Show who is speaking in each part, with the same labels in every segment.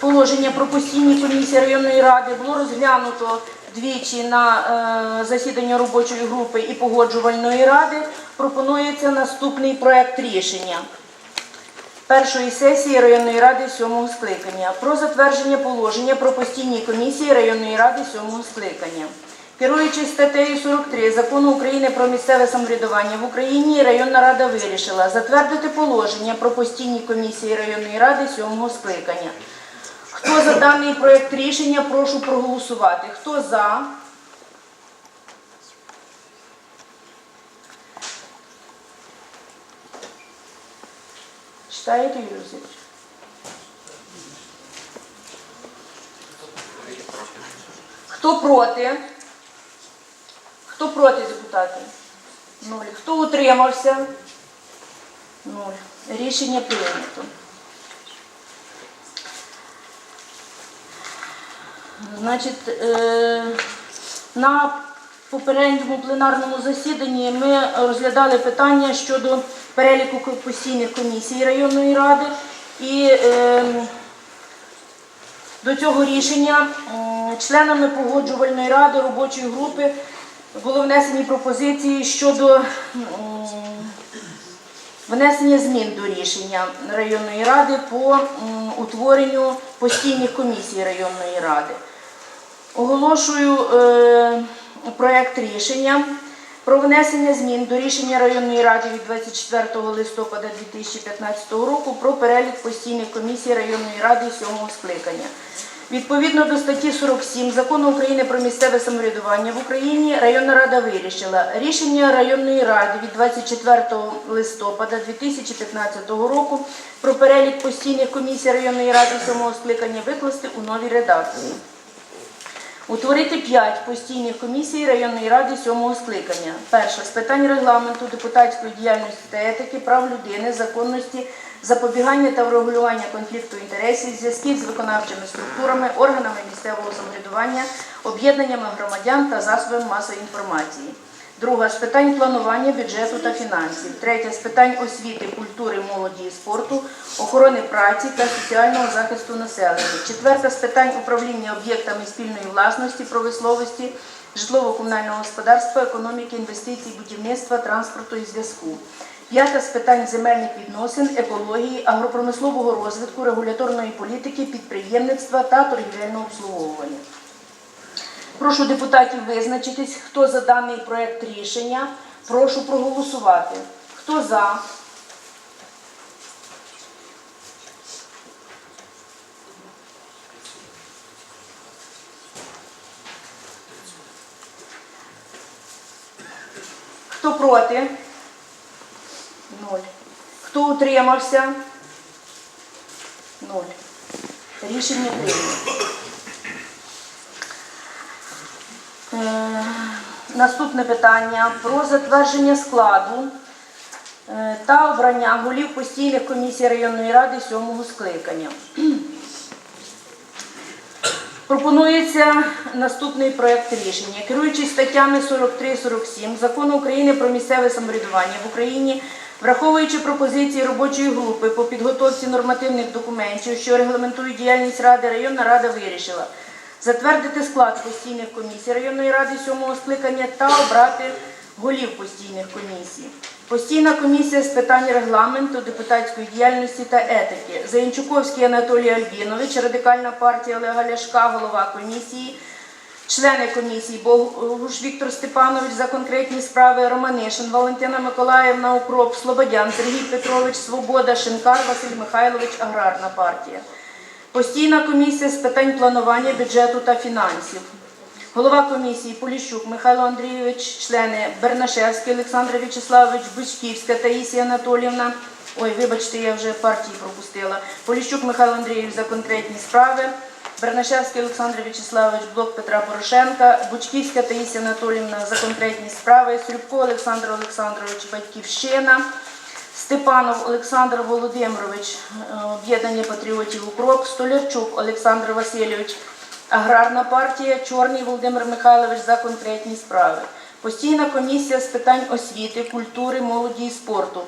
Speaker 1: положення про постійні комісії районної ради було розглянуто двічі на е, засіданні робочої групи і погоджувальної ради. Пропонується наступний проект рішення першої сесії районної ради сьомого скликання про затвердження положення про постійні комісії районної ради сьомого скликання. Керуючись статтею 43 закону України про місцеве самоврядування в Україні, районна рада вирішила затвердити положення про постійні комісії районної ради сьомого скликання. Хто за даний проект рішення, прошу проголосувати. Хто за? Читаєте, Юрій? Хто проти? Хто проти депутати? Нуль. Хто утримався? Нуль. Рішення прийнято. Значить, е, на попередньому пленарному засіданні ми розглядали питання щодо переліку постійних комісій районної ради і е, до цього рішення членами погоджувальної ради робочої групи були внесені пропозиції щодо внесення змін до рішення районної ради по утворенню постійних комісій районної ради. Оголошую е, проект рішення про внесення змін до рішення районної ради від 24 листопада 2015 року про перелік постійних комісій районної ради сьомого скликання. Відповідно до статті 47 Закону України про місцеве самоврядування в Україні районна рада вирішила рішення районної ради від 24 листопада 2015 року про перелік постійних комісій районної ради сьомого скликання викласти у новій редакції. Утворити п'ять постійних комісій районної ради сьомого скликання. Перша з питань регламенту, депутатської діяльності та етики, прав людини, законності, запобігання та врегулювання конфлікту інтересів, зв'язків з виконавчими структурами, органами місцевого самоврядування, об'єднаннями громадян та засобами масової інформації. Друга з питань планування бюджету та фінансів. Третя з питань освіти, культури, молоді і спорту, охорони праці та соціального захисту населення. Четверта з питань управління об'єктами спільної власності, промисловості, житлово-комунального господарства, економіки, інвестицій, будівництва, транспорту і зв'язку. П'ята з питань земельних відносин, екології, агропромислового розвитку, регуляторної політики, підприємництва та торгівельного обслуговування. Прошу депутатів визначитись, хто за даний проект рішення. Прошу проголосувати. Хто за? Хто проти? Ноль. Хто утримався? Ноль. Рішення прийнято. Е, Наступне питання про затвердження складу е, та обрання голів постійних комісій районної ради сьомого скликання. Пропонується наступний проект рішення. Керуючись статтями 43-47 Закону України про місцеве самоврядування в Україні, враховуючи пропозиції робочої групи по підготовці нормативних документів, що регламентують діяльність ради, районна рада вирішила затвердити склад постійних комісій районної ради сьомого скликання та обрати голів постійних комісій. Постійна комісія з питань регламенту, депутатської діяльності та етики. Заянчуковський Анатолій Альбінович, Радикальна партія Олега Ляшка, голова комісії. Члени комісії Богуш Віктор Степанович за конкретні справи, Романишин, Валентина Миколаївна Укроп, Слободян, Сергій Петрович, Свобода, Шинкар, Василь Михайлович, Аграрна партія. Постійна комісія з питань планування бюджету та фінансів. Голова комісії Поліщук Михайло Андрійович, члени Бернашевський Олександр В'ячеславович, Бучківська Таїсія Анатоліївна. Ой, вибачте, я вже партії пропустила. Поліщук Михайло Андрійович за конкретні справи. Бернашевський Олександр В'ячеславович, блок Петра Порошенка, Бучківська Таїсія Анатоліївна за конкретні справи, Срюбко Олександр Олександрович, Батьківщина. Степанов Олександр Володимирович, е, об'єднання патріотів Укроп, Столярчук Олександр Васильович, Аграрна партія, Чорний Володимир Михайлович за конкретні справи. Постійна комісія з питань освіти, культури, молоді і спорту.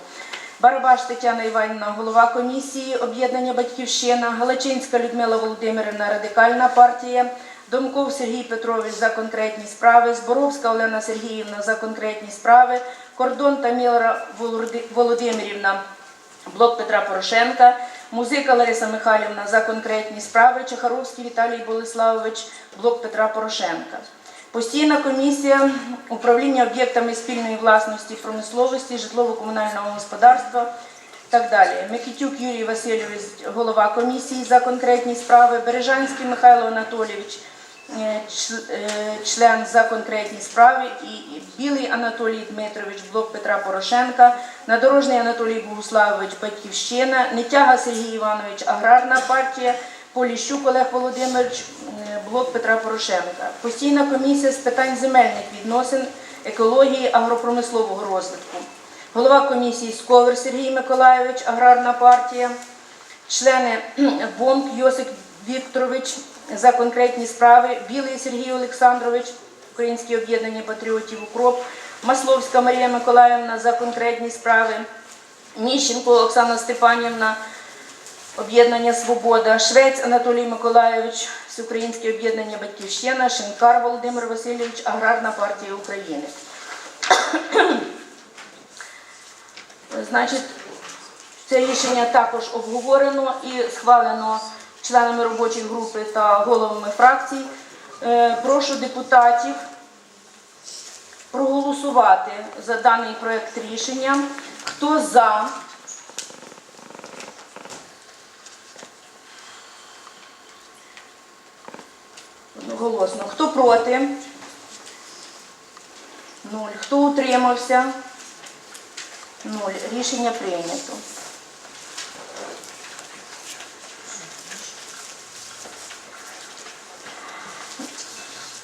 Speaker 1: Барабаш Тетяна Іванівна, голова комісії об'єднання Батьківщина, Галачинська Людмила Володимирівна, Радикальна партія, Домков Сергій Петрович за конкретні справи, Зборовська Олена Сергіївна за конкретні справи, Кордон Таміла Володимирівна, Блок Петра Порошенка, Музика Лариса Михайлівна за конкретні справи, Чехаровський Віталій Болеславович, Блок Петра Порошенка. Постійна комісія управління об'єктами спільної власності, промисловості, житлово-комунального господарства. Так далі. Микитюк Юрій Васильович, голова комісії за конкретні справи, Бережанський Михайло Анатолійович, член за конкретні справи, і Білий Анатолій Дмитрович, блок Петра Порошенка, Надорожний Анатолій Богуславович, Батьківщина, Нетяга Сергій Іванович, Аграрна партія, Поліщук Олег Володимирович, е, блок Петра Порошенка. Постійна комісія з питань земельних відносин, екології, агропромислового розвитку. Голова комісії Сковер Сергій Миколайович, Аграрна партія, члени Бонк Йосип Вікторович за конкретні справи, Білий Сергій Олександрович, Українське об'єднання патріотів Укроп, Масловська Марія Миколаївна за конкретні справи, Міщенко Оксана Степанівна, Об'єднання Свобода, Швець Анатолій Миколайович, Всеукраїнське об'єднання Батьківщина, Шинкар Володимир Васильович, Аграрна партія України. Значить, це рішення також обговорено і схвалено членами робочої групи та головами фракцій. Е, Прошу депутатів проголосувати за даний проект рішення. Хто за? Одноголосно. Хто проти? Нуль. Хто утримався? Нуль. Рішення прийнято.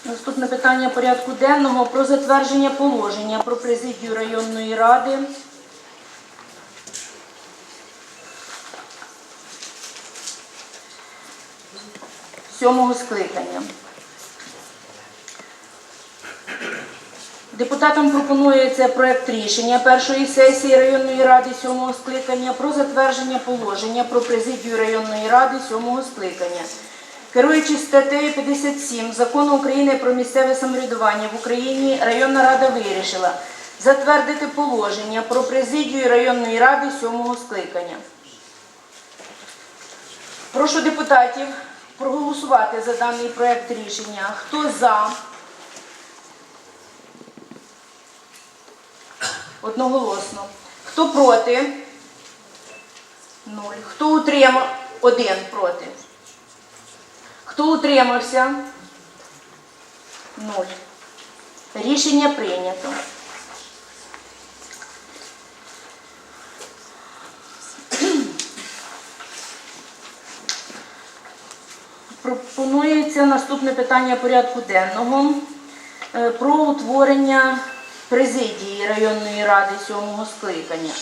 Speaker 1: Наступне питання порядку денного про затвердження положення про президію районної ради. Сьомого скликання. Депутатам пропонується проект рішення першої сесії районної ради сьомого скликання про затвердження положення про президію районної ради сьомого скликання. Керуючись статтею 57 Закону України про місцеве самоврядування в Україні, районна рада вирішила затвердити положення про президію районної ради сьомого скликання. Прошу депутатів проголосувати за даний проект рішення. Хто за? Одноголосно. Хто проти? Нуль. Хто утримав? Один проти. Хто утримався? Нуль. Рішення прийнято. Пропонується наступне питання порядку денного е, про утворення президії районної ради сьомого скликання.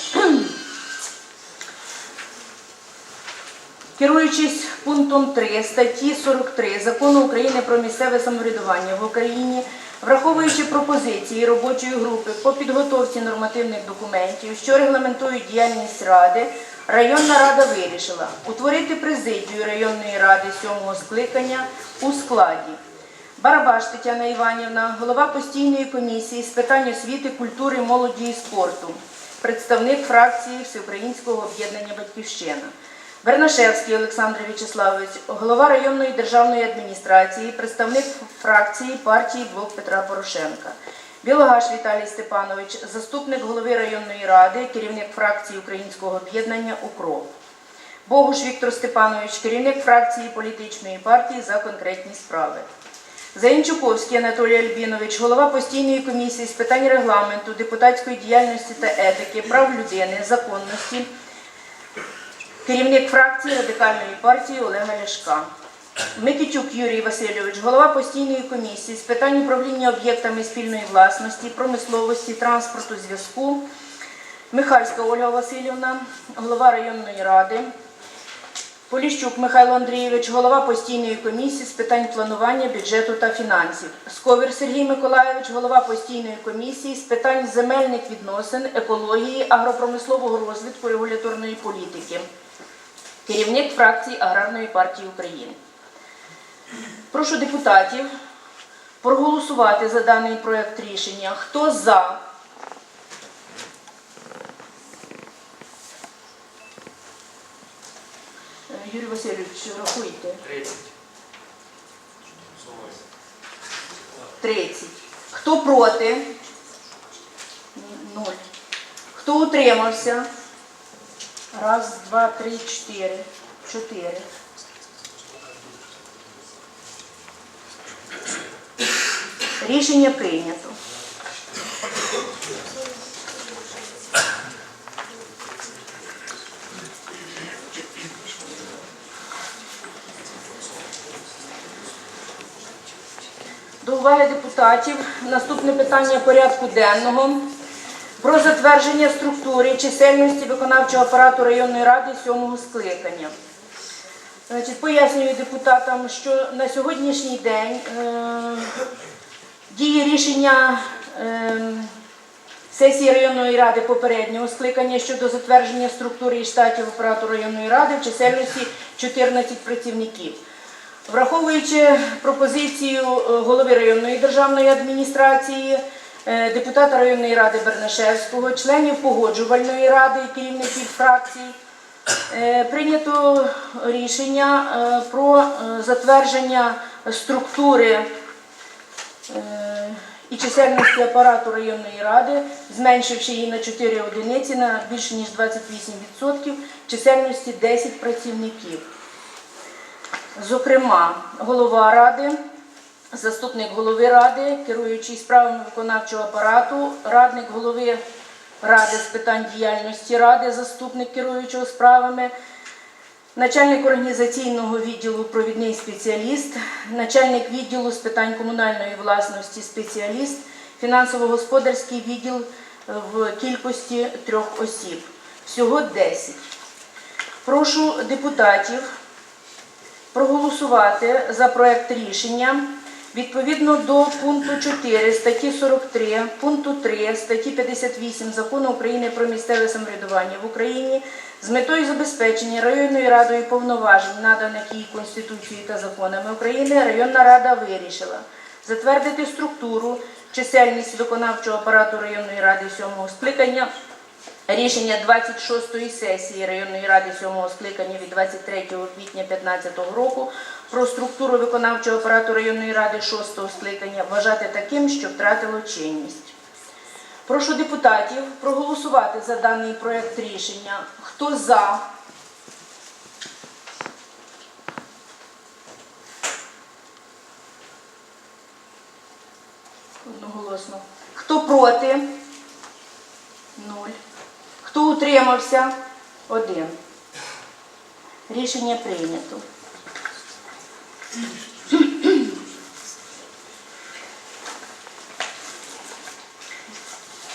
Speaker 1: Керуючись пунктом 3 статті 43 Закону України про місцеве самоврядування в Україні, враховуючи пропозиції робочої групи по підготовці нормативних документів, що регламентують діяльність ради, районна рада вирішила утворити президію районної ради сьомого скликання у складі. Барабаш Тетяна Іванівна, голова постійної комісії з питань освіти, культури, молоді і спорту, представник фракції Всеукраїнського об'єднання Батьківщина. Бернашевський Олександр В'ячеславович, голова районної державної адміністрації, представник фракції партії Блок Петра Порошенка. Білогаш Віталій Степанович, заступник голови районної ради, керівник фракції Українського об'єднання УКРОП. Богуш Віктор Степанович, керівник фракції політичної партії за конкретні справи. Заянчуковський Анатолій Альбінович, голова постійної комісії з питань регламенту, депутатської діяльності та етики, прав людини, законності, керівник фракції Радикальної партії Олега Ляшка. Микитюк Юрій Васильович, голова постійної комісії з питань управління об'єктами спільної власності, промисловості, транспорту, зв'язку. Михальська Ольга Васильівна, голова районної ради. Поліщук Михайло Андрійович, голова постійної комісії з питань планування бюджету та фінансів. Сковір Сергій Миколайович, голова постійної комісії з питань земельних відносин, екології, агропромислового розвитку, регуляторної політики. Керівник фракції Аграрної партії України. Прошу депутатів проголосувати за даний проект рішення. Хто за? Юрій Васильович, рахуйте.
Speaker 2: 30.
Speaker 1: 30. Хто проти? Нуль. Хто утримався? Раз, два, три, чотири. Чотири. Рішення прийнято. До уваги депутатів наступне питання порядку денного про затвердження структури і чисельності виконавчого апарату районної ради сьомого скликання. Значить, пояснюю депутатам, що на сьогоднішній день е, діє рішення е, сесії районної ради попереднього скликання щодо затвердження структури і штатів апарату районної ради в чисельності 14 працівників. Враховуючи пропозицію е, голови районної державної адміністрації, депутата районної ради Бернашевського, членів погоджувальної ради і керівників фракцій, е, прийнято рішення е, про е, затвердження структури е, і чисельності апарату районної ради, зменшивши її на 4 одиниці на більше ніж 28%, чисельності 10 працівників. Зокрема, голова ради, заступник голови ради, керуючий справами виконавчого апарату, радник голови ради з питань діяльності ради, заступник керуючого справами, начальник організаційного відділу провідний спеціаліст, начальник відділу з питань комунальної власності спеціаліст, фінансово-господарський відділ в кількості трьох осіб. Всього 10. Прошу депутатів проголосувати за проект рішення відповідно до пункту 4 статті 43, пункту 3 статті 58 Закону України про місцеве самоврядування в Україні з метою забезпечення районною радою повноважень, наданих її Конституцією та законами України, районна рада вирішила затвердити структуру, чисельність виконавчого апарату районної ради сьомого скликання Рішення 26-ї сесії районної ради 7-го скликання від 23 квітня 2015 року про структуру виконавчого апарату районної ради 6-го скликання вважати таким, що втратило чинність. Прошу депутатів проголосувати за даний проект рішення. Хто за? Одноголосно. Хто проти? Утримався? Один. Рішення прийнято.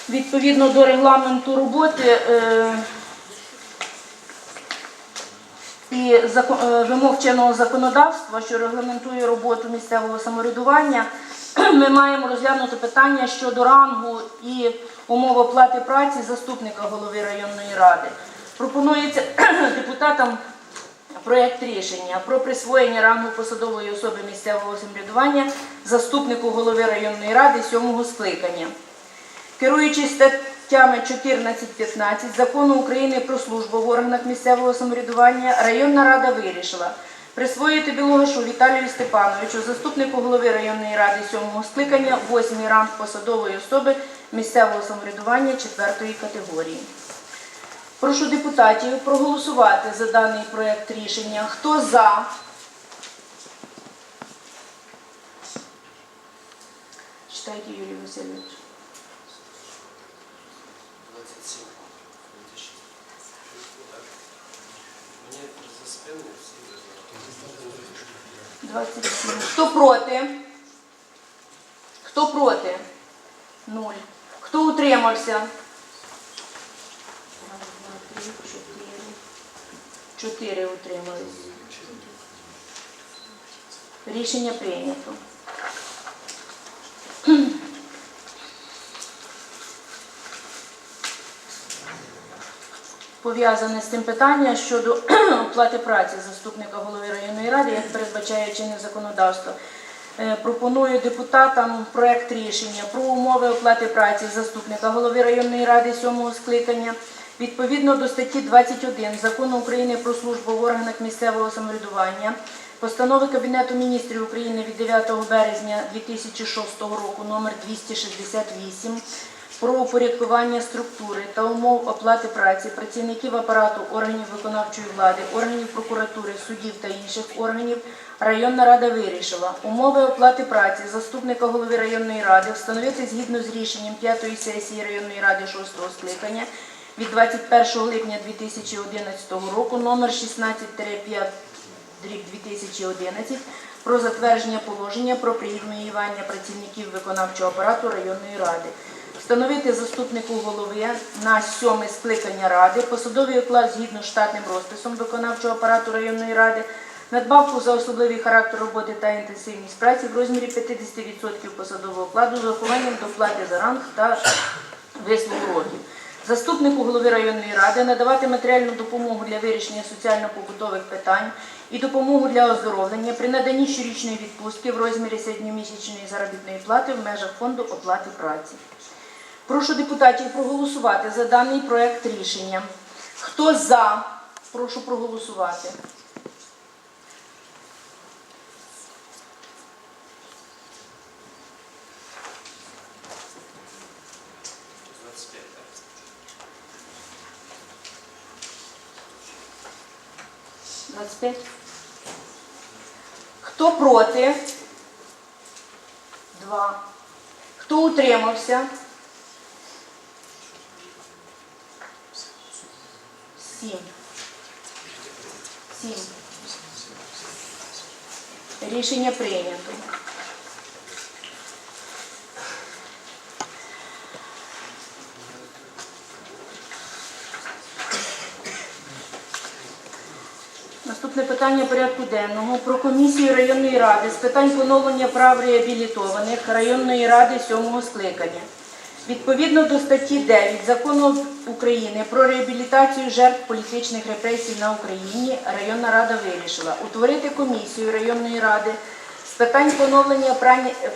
Speaker 1: Відповідно до регламенту роботи е, і зако- е, вимог чинного законодавства, що регламентує роботу місцевого самоврядування, ми маємо розглянути питання щодо рангу і умов оплати праці заступника голови районної ради. Пропонується депутатам проєкт рішення про присвоєння рангу посадової особи місцевого самоврядування заступнику голови районної ради сьомого скликання. Керуючись статтями 14-15 Закону України про службу в органах місцевого самоврядування, районна рада вирішила присвоїти Білогашу Віталію Степановичу, заступнику голови районної ради 7-го скликання, 8 ранг посадової особи місцевого самоврядування 4 категорії. Прошу депутатів проголосувати за даний проект рішення. Хто за? Читайте, Юрій Васильович.
Speaker 2: 27. Мені за всі
Speaker 1: 27. Хто проти? Хто проти? Нуль. Хто утримався? Чотири. Утримались. Рішення прийнято. Пов'язане з цим питання щодо оплати праці заступника голови районної ради, як передбачає чинне законодавство. Е, Пропоную депутатам проект рішення про умови оплати праці заступника голови районної ради сьомого скликання відповідно до статті 21 Закону України про службу в органах місцевого самоврядування, постанови Кабінету міністрів України від 9 березня 2006 року номер 268 про упорядкування структури та умов оплати праці працівників апарату органів виконавчої влади, органів прокуратури, судів та інших органів, районна рада вирішила умови оплати праці заступника голови районної ради встановити згідно з рішенням 5-ї сесії районної ради 6-го скликання від 21 липня 2011 року номер 16-5 дріб 2011 про затвердження положення про преміювання працівників виконавчого апарату районної ради. Встановити заступнику голови на сьоме скликання ради посадовий оклад згідно штатним розписом виконавчого апарату районної ради, надбавку за особливий характер роботи та інтенсивність праці в розмірі 50% посадового окладу з урахуванням доплати за ранг та вислугу років. Заступнику голови районної ради надавати матеріальну допомогу для вирішення соціально-побутових питань і допомогу для оздоровлення при наданні щорічної відпустки в розмірі середньомісячної заробітної плати в межах фонду оплати праці. Прошу депутатів проголосувати за даний проект рішення. Хто за, прошу проголосувати.
Speaker 2: 25.
Speaker 1: Хто проти? Два. Хто утримався? Сім. Сім. Рішення прийнято. Наступне питання порядку денного про комісію районної ради з питань поновлення прав реабілітованих районної ради сьомого скликання. Відповідно до статті 9 Закону України про реабілітацію жертв політичних репресій на Україні, районна рада вирішила утворити комісію районної ради з питань поновлення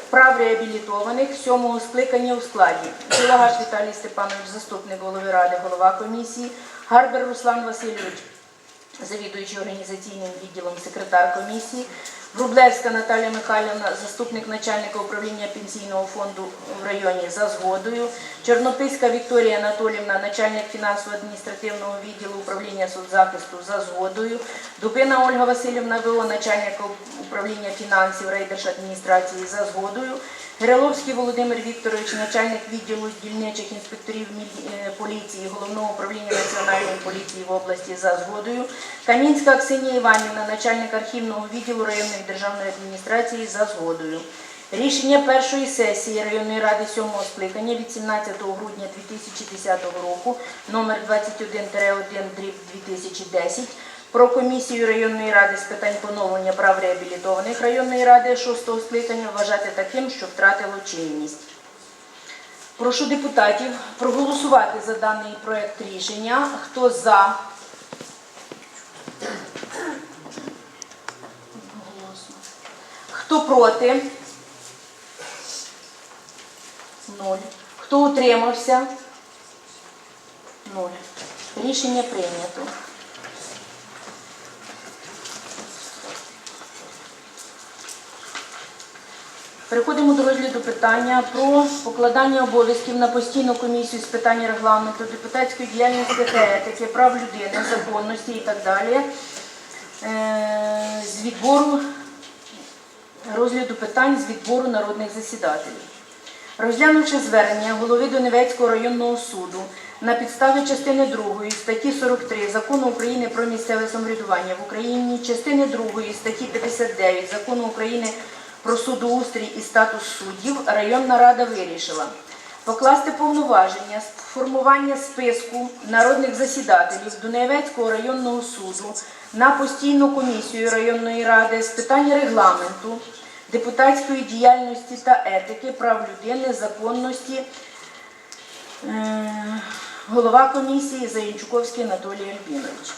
Speaker 1: прав реабілітованих сьомого скликання у складі Білагаш Віталій Степанович, заступник голови ради, голова комісії, Гарбер Руслан Васильович, завідуючий організаційним відділом секретар комісії, Врублевська Наталія Михайлівна, заступник начальника управління пенсійного фонду в районі за згодою, Чорнописька Вікторія Анатолівна, начальник фінансово-адміністративного відділу управління соцзахисту за згодою, Дубина Ольга Васильівна ВО, начальника управління фінансів райдержадміністрації за згодою, Гриловський Володимир Вікторович, начальник відділу дільничих інспекторів е, поліції Головного управління Національної поліції в області за згодою, Камінська Ксенія Іванівна, начальник архівного відділу районної державної адміністрації за згодою. Рішення першої сесії районної ради сьомого скликання від 17 грудня 2010 року номер 21 1 2010 про комісію районної ради з питань поновлення прав реабілітованих районної ради шостого скликання вважати таким, що втратило чинність. Прошу депутатів проголосувати за даний проект рішення. Хто за? Одноголосно. Хто проти? Нуль. Хто утримався? Нуль. Рішення прийнято. Переходимо до розгляду питання про покладання обов'язків на постійну комісію з питань регламенту, депутатської діяльності та етики, прав людини, законності і так далі. Е, З відбору розгляду питань з відбору народних засідателів. Розглянувши звернення голови Донецького районного суду на підставі частини 2 статті 43 Закону України про місцеве самоврядування в Україні, частини 2 статті 59 Закону України про судоустрій і статус суддів, районна рада вирішила покласти повноваження з формування списку народних засідателів Дунаєвецького районного суду на постійну комісію районної ради з питань регламенту, депутатської діяльності та етики, прав людини, законності. Е, Голова комісії Заянчуковський Анатолій Альбінович.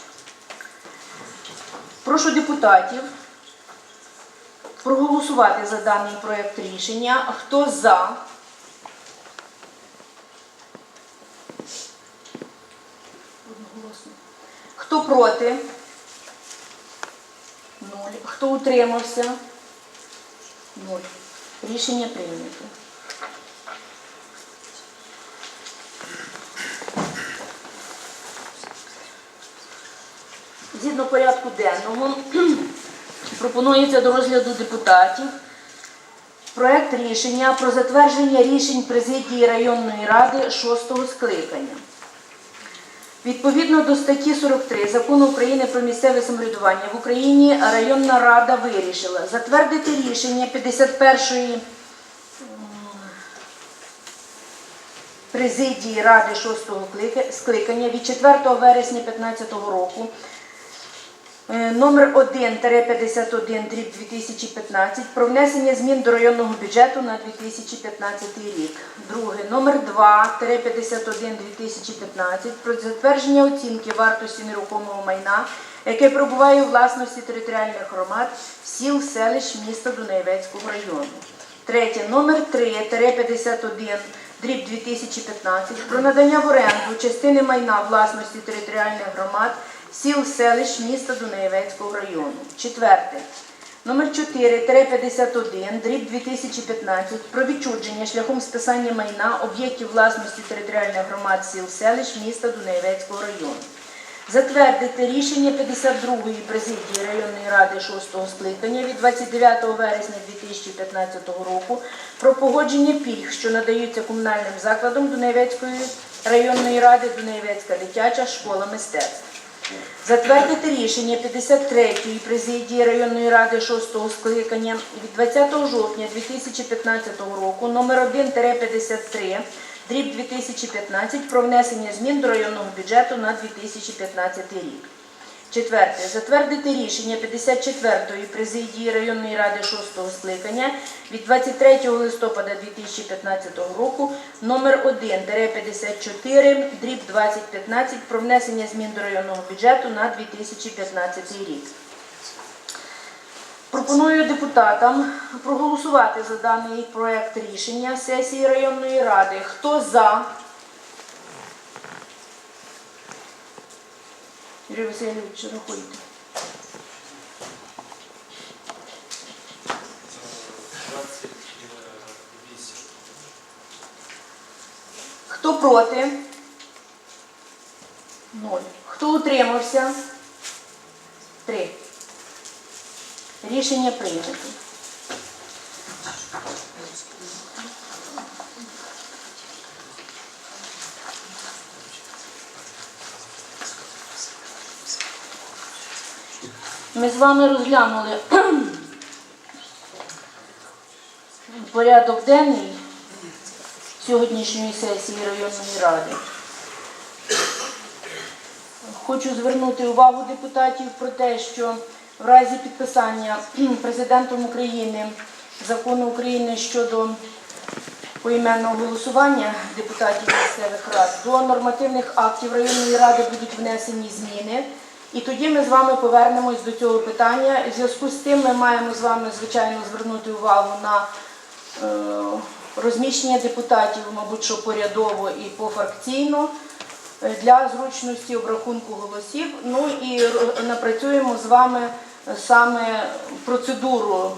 Speaker 1: Прошу депутатів проголосувати за даний проєкт рішення. Хто за? Хто проти? Хто утримався? Нуль. Рішення прийнято. Згідно порядку денного пропонується до розгляду депутатів проект рішення про затвердження рішень президії районної ради шостого скликання. Відповідно до статті 43 Закону України про місцеве самоврядування в Україні районна рада вирішила затвердити рішення 51-ї президії Ради 6-го скликання від 4 вересня 2015 року Номер 1-51 дріб 2015 про внесення змін до районного бюджету на 2015 рік. Друге, номер 2-51 2015 про затвердження оцінки вартості нерухомого майна, яке перебуває у власності територіальних громад сіл, селищ міста Дунаєвецького району. Третє, номер 3-51 дріб 2015 про надання в оренду частини майна власності територіальних громад сіл, селищ міста Дунаєвецького району. Четверте. Номер 4-51, дріб 2015 про відчудження шляхом списання майна об'єктів власності територіальних громад сіл, селищ міста Дунаєвецького району. Затвердити рішення 52-ї президії районної ради 6-го скликання від 29 вересня 2015 року про погодження пільг, що надаються комунальним закладам Дунаєвецької районної ради Дунаєвецька дитяча школа мистецтв. Затвердити рішення 53-ї президії районної ради 6-го скликання від 20 жовтня 2015 року номер 1-53 дріб 2015 про внесення змін до районного бюджету на 2015 рік. Четверте. Затвердити рішення 54-ї президії районної ради 6-го скликання від 23 листопада 2015 року номер 1-54 дріб 2015 про внесення змін до районного бюджету на 2015 рік. Пропоную депутатам проголосувати за даний проект рішення сесії районної ради. Хто за? Юрій Васильович, рахуйте.
Speaker 2: 28.
Speaker 1: Хто проти? Ноль. Хто утримався? Три. Рішення прийнято. Ми з вами розглянули порядок денний сьогоднішньої сесії районної ради. Хочу звернути увагу депутатів про те, що в разі підписання президентом України закону України щодо поіменного голосування депутатів місцевих рад до нормативних актів районної ради будуть внесені зміни. І тоді ми з вами повернемось до цього питання. В зв'язку з тим ми маємо з вами, звичайно, звернути увагу на е, розміщення депутатів, мабуть, що порядово і пофракційно е, для зручності обрахунку голосів. Ну і напрацюємо з вами саме процедуру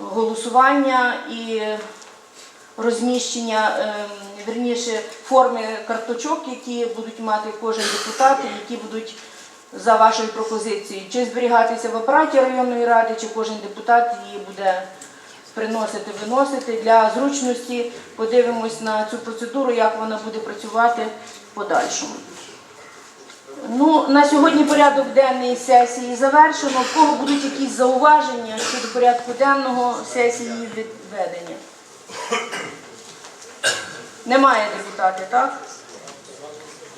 Speaker 1: голосування і розміщення, ем, вірніше, форми карточок, які будуть мати кожен депутат, які будуть за вашою пропозицією, чи зберігатися в апараті районної ради, чи кожен депутат її буде приносити, виносити для зручності. Подивимось на цю процедуру, як вона буде працювати подальшому. Ну, На сьогодні порядок денної сесії завершено. В кого будуть якісь зауваження щодо порядку денного сесії відведення?
Speaker 3: Немає депутати, так?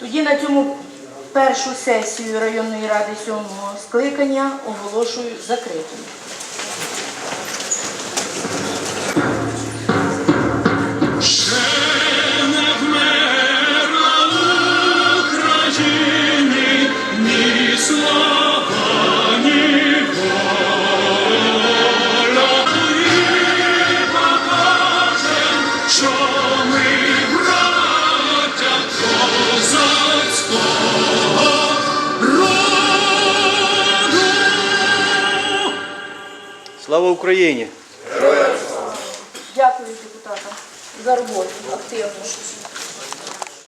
Speaker 3: Тоді на цьому Першу сесію районної ради сьомого скликання оголошую закритою.
Speaker 2: Слава
Speaker 1: Україні!